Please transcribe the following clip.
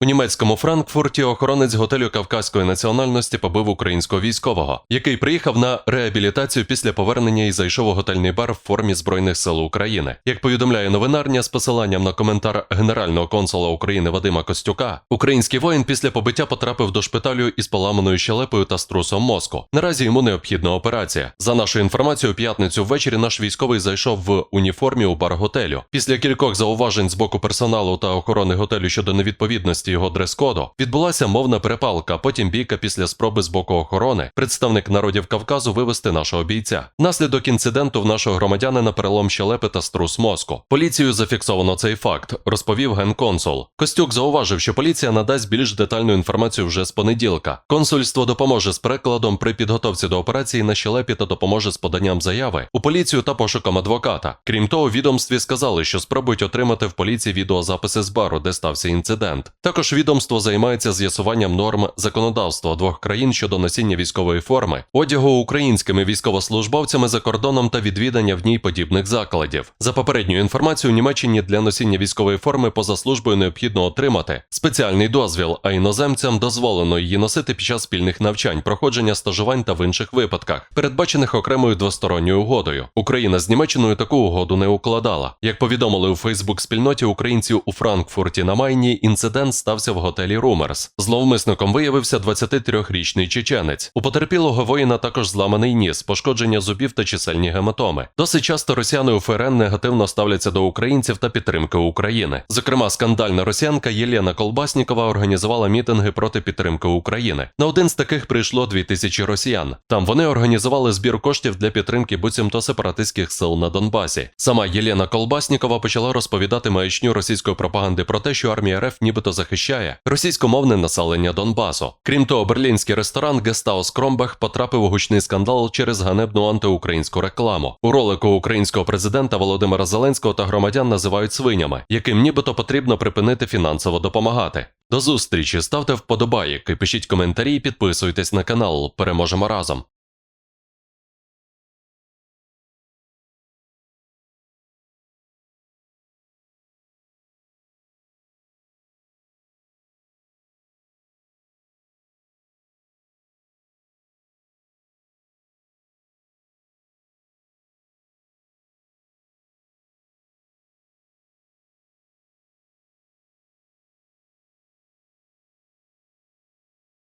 У німецькому Франкфурті охоронець готелю кавказької національності побив українського військового, який приїхав на реабілітацію після повернення і зайшов у готельний бар в формі Збройних сил України. Як повідомляє новинарня з посиланням на коментар генерального консула України Вадима Костюка, український воїн після побиття потрапив до шпиталю із поламаною щелепою та струсом мозку. Наразі йому необхідна операція. За нашою інформацією, п'ятницю ввечері наш військовий зайшов в уніформі у бар готелю. Після кількох зауважень з боку персоналу та охорони готелю щодо невідповідності його дрес-коду відбулася мовна перепалка. Потім бійка після спроби з боку охорони, представник народів Кавказу вивести нашого бійця. Наслідок інциденту в нашого громадянина перелом щелепи та струс мозку. Поліцію зафіксовано цей факт, розповів генконсул. Костюк зауважив, що поліція надасть більш детальну інформацію вже з понеділка. Консульство допоможе з перекладом при підготовці до операції на щелепі та допоможе з поданням заяви у поліцію та пошуком адвоката. Крім того, відомстві сказали, що спробують отримати в поліції відеозаписи з бару, де стався інцидент. Також відомство займається з'ясуванням норм законодавства двох країн щодо носіння військової форми, одягу українськими військовослужбовцями за кордоном та відвідання в ній подібних закладів. За попередньою інформацією, у Німеччині для носіння військової форми поза службою необхідно отримати спеціальний дозвіл, а іноземцям дозволено її носити під час спільних навчань, проходження стажувань та в інших випадках, передбачених окремою двосторонньою угодою. Україна з Німеччиною таку угоду не укладала. Як повідомили у Фейсбук-спільноті українців у Франкфурті на Майні, інцидент стався в готелі Румерс. Зловмисником виявився 23-річний чеченець. У потерпілого воїна також зламаний ніс, пошкодження зубів та чисельні гематоми. Досить часто росіяни у ФРН негативно ставляться до українців та підтримки України. Зокрема, скандальна росіянка Єлена Колбаснікова організувала мітинги проти підтримки України. На один з таких прийшло 2000 росіян. Там вони організували збір коштів для підтримки буцімто сепаратистських сил на Донбасі. Сама Єлена Колбаснікова почала розповідати маячню російської пропаганди про те, що армія РФ нібито захищає російськомовне населення Донбасу. Крім того, берлінський ресторан Гестаус Кромбах потрапив у гучний скандал через ганебну антиукраїнську рекламу. У ролику українського президента Володимира Зеленського та громадян називають свинями, яким нібито потрібно припинити фінансово допомагати. До зустрічі, ставте вподобайки, пишіть коментарі і підписуйтесь на канал. Переможемо разом.